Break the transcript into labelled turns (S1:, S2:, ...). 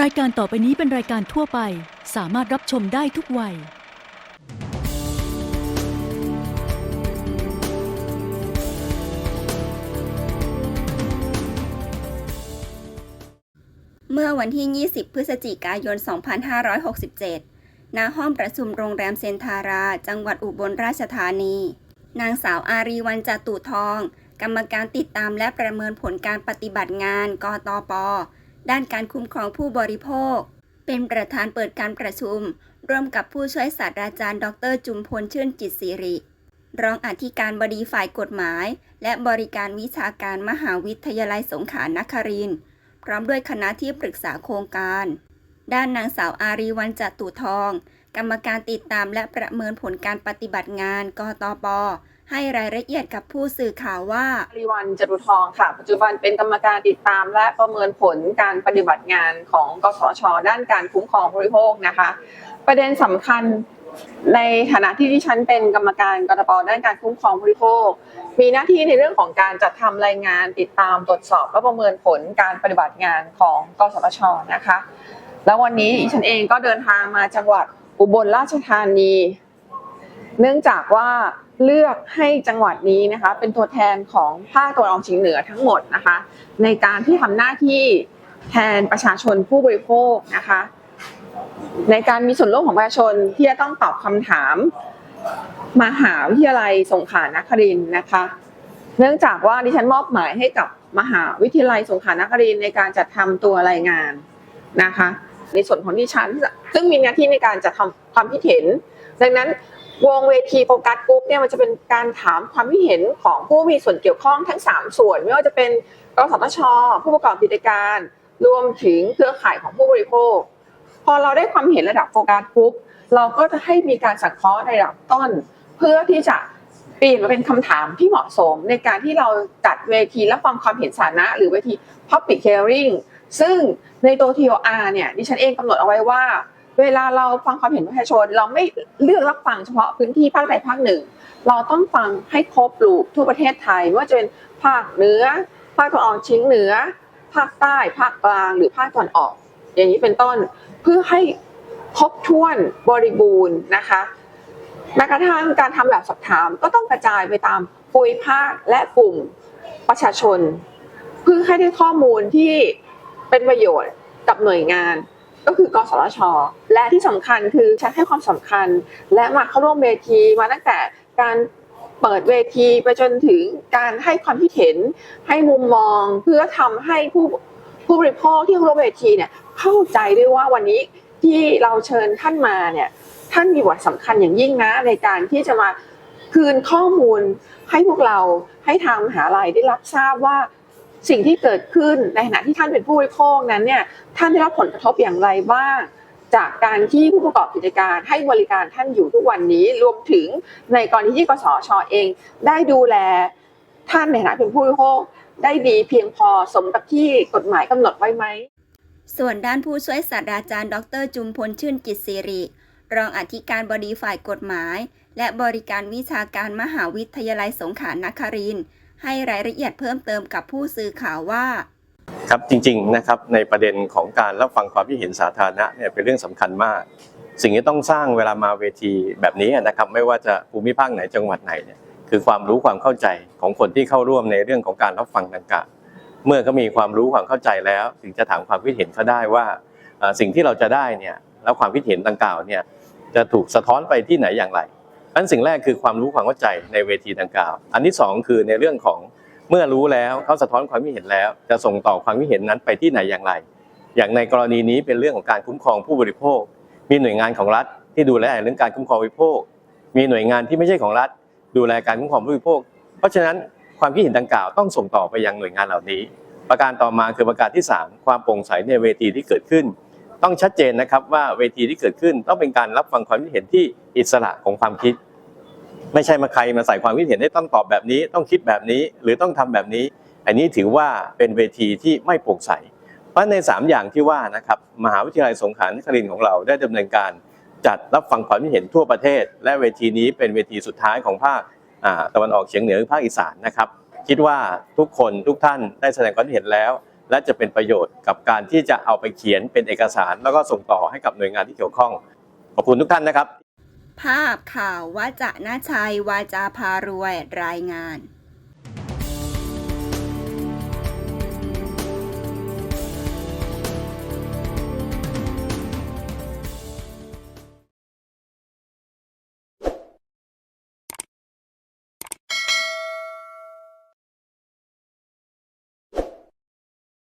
S1: รายการต่อไปนี้เป็นรายการทั่วไป สามารถรับชมได้ทุกวัย
S2: เมื่อวันที่ 20 พฤศจิกายน 2567 ณ ห้องประชุมโรงแรมเซนทารา จังหวัดอุบลราชธานี นางสาวอารีวันจตุทอง กรรมการติดตามและประเมินผลการปฏิบัติงาน กตป ด้านการคุ้มครองผู้บริโภค เป็นประธานเปิดการประชุม ร่วมกับผู้ช่วยศาสตราจารย์ ดร จุมพลชื่นจิตสิริ รองอธิการบดีฝ่ายกฎหมาย และบริการวิชาการมหาวิทยาลัยสงขลานครินทร์พร้อมด้วยคณะที่ปรึกษาโครงการ ด้านนางสาวอารีวันจตุทอง กรรมการติดตามและประเมินผลการปฏิบัติงานกตป ให้รายละเอียดกับผู้สื่อข่าวว่า
S3: อาริวันจตุทองค่ะ ปัจจุบันเป็นกรรมการติดตามและประเมินผลการปฏิบัติงานของกสช ด้านการคุ้มครองผู้บริโภคนะคะ ประเด็นสำคัญในฐานะที่ดิฉันเป็นกรรมการกตปด้านการคุ้มครองผู้บริโภค มีหน้าที่ในเรื่องของการจัดทำรายงานติดตามตรวจสอบและประเมินผลการปฏิบัติงานของกสชนะคะ แล้ววันนี้ฉันเองก็เดินทางมาจังหวัดอุบลราชธานี เนื่องจากว่า เลือกให้จังหวัดนี้นะคะ เป็นตัวแทนของภาคตะวันออกเฉียงเหนือทั้งหมดนะคะ ในการที่ทำหน้าที่แทนประชาชนผู้บริโภคนะคะ ในการมีส่วนร่วมของประชาชนที่จะต้องตอบคำถามมหาวิทยาลัยสงขลานครินนะคะ เนื่องจากว่าดิฉันมอบหมายให้กับมหาวิทยาลัยสงขลานครินในการจัดทำตัวรายงานนะคะ ในส่วนของดิฉัน ซึ่งมีหน้าที่ในการจัดทำความคิดเห็น ดังนั้น วงเวทีโฟกัสกรุ๊ปเนี่ยมันจะเป็นการถามความคิดเห็นของผู้มีส่วนเกี่ยวข้องทั้ง 3 ส่วน ไม่ว่าจะเป็นกสทช ผู้ประกอบกิจการ รวมถึงเครือข่ายของผู้บริโภค พอเราได้ความเห็นระดับโฟกัสกรุ๊ปเราก็จะให้มีการสังเคราะห์ในระดับต้น เพื่อที่จะเปลี่ยนมาเป็นคำถามที่เหมาะสม ในการที่เราจัดเวทีรับฟังความเห็นสาธารณะหรือเวที Public Hearing ซึ่งในตัว TOR เนี่ยดิฉันเองกำหนดเอาไว้ว่า เวลาเราฟังความเห็นประชาชน เราไม่เลือกรับฟังเฉพาะพื้นที่ภาคใดภาคหนึ่ง เราต้องฟังให้ครบลูกทั่วประเทศไทยไม่ว่าจะเป็นภาคเหนือภาคตะวันออกเฉียงเหนือ ภาคใต้ ภาคกลางหรือภาคตะวันออก อย่างนี้เป็นต้นเพื่อให้ครบถ้วนบริบูรณ์นะคะแม้กระทั่งการทำแบบสอบถามก็ต้องกระจายไปตามภูมิภาคและกลุ่มประชาชน เพื่อให้ได้ข้อมูลที่เป็นประโยชน์กับหน่วยงาน ก็คือกสชและที่สำคัญคือฉันให้ความสำคัญ และมาเข้าร่วมเวทีมาตั้งแต่การเปิดเวทีไปจนถึงการให้ความคิดเห็นให้มุมมอง เพื่อทำให้ผู้ผู้บริโภคที่เข้าร่วมเวทีเนี่ยเข้าใจด้วยว่าวันนี้ที่เราเชิญท่านมาเนี่ยท่านมีบทสำคัญอย่างยิ่งนะในการที่จะมาคืนข้อมูลให้พวกเราให้ทางมหาลัยได้รับทราบว่า สิ่งที่เกิดขึ้นในขณะที่ท่านเป็นผู้บริโภคนั้นเนี่ยท่านได้รับผลกระทบอย่างไรบ้างจากการที่ผู้ประกอบกิจการให้บริการท่านอยู่ทุกวันนี้รวมถึงในกรณีที่กสชเอง ได้ดูแลท่านในฐานะเป็นผู้บริโภคได้ดีเพียงพอสมกับที่กฎหมายกำหนดไว้ไหม
S2: ส่วนด้านผู้ช่วยศาสตราจารย์ ดรจุมพลชื่นจิตสิริ รองอธิการบดีฝ่ายกฎหมาย และบริการวิชาการมหาวิทยาลัยสงขลานครินทร์ ให้รายละเอียดเพิ่มเติมกับผู้สื่อข่าวว่า
S4: ครับจริงๆนะครับในประเด็นของการรับฟังความคิดเห็นสาธารณะเนี่ยเป็นเรื่องสำคัญมาก สิ่งที่ต้องสร้างเวลามาเวทีแบบนี้นะครับไม่ว่าจะภูมิภาคไหนจังหวัดไหนเนี่ยคือความรู้ความเข้าใจของคนที่เข้าร่วมในเรื่องของการรับฟังดังกล่าวเมื่อเขามีความรู้ความเข้าใจแล้ว ถึงจะถามความคิดเห็นเขาได้ว่าสิ่งที่เราจะได้เนี่ยแล้วความคิดเห็นดังกล่าวเนี่ยจะถูกสะท้อนไปที่ไหนอย่างไร อันสิ่งแรกคือความรู้ความเข้าใจในเวทีดังกล่าว อันที่สองคือในเรื่องของเมื่อรู้แล้วเขาสะท้อนความคิดเห็นแล้ว จะส่งต่อความคิดเห็นนั้นไปที่ไหนอย่างไร อย่างในกรณีนี้เป็นเรื่องของการคุ้มครองผู้บริโภค มีหน่วยงานของรัฐที่ดูแลเรื่องการคุ้มครองผู้บริโภค มีหน่วยงานที่ไม่ใช่ของรัฐ ดูแลการคุ้มครองผู้บริโภค เพราะฉะนั้นความคิดเห็นดังกล่าวต้องส่งต่อไปยังหน่วยงานเหล่านี้ ประการต่อมาคือประการที่สามความโปร่งใสในเวทีที่เกิดขึ้น ต้องชัดเจนนะครับว่าเวทีที่เกิดขึ้นต้องเป็นการรับฟังความคิดเห็นที่อิสระของความคิด ไม่ใช่มาใครมาใส่ความคิดเห็นให้ต้องตอบแบบนี้ ต้องคิดแบบนี้หรือต้องทำแบบนี้ อันนี้ถือว่าเป็นเวทีที่ไม่โปร่งใสเพราะใน 3 อย่างที่ว่านะครับมหาวิทยาลัยสงขลานครินทร์ของเราได้ดำเนินการจัดรับฟังความคิดเห็นทั่วประเทศ และเวทีนี้เป็นเวทีสุดท้ายของภาคตะวันออกเฉียงเหนือหรือภาคอีสานนะครับ คิดว่าทุกคนทุกท่านได้แสดงความคิดเห็นแล้ว และจะเป็นประโยชน์กับการที่จะเอาไปเขียนเป็นเอกสาร แล้วก็ส่งต่อให้กับหน่วยงานที่เกี่ยวข้อง ขอบคุณทุกท่านนะครับ
S2: ภาพข่าววาจะนาชัยวาจาพารวยรายงาน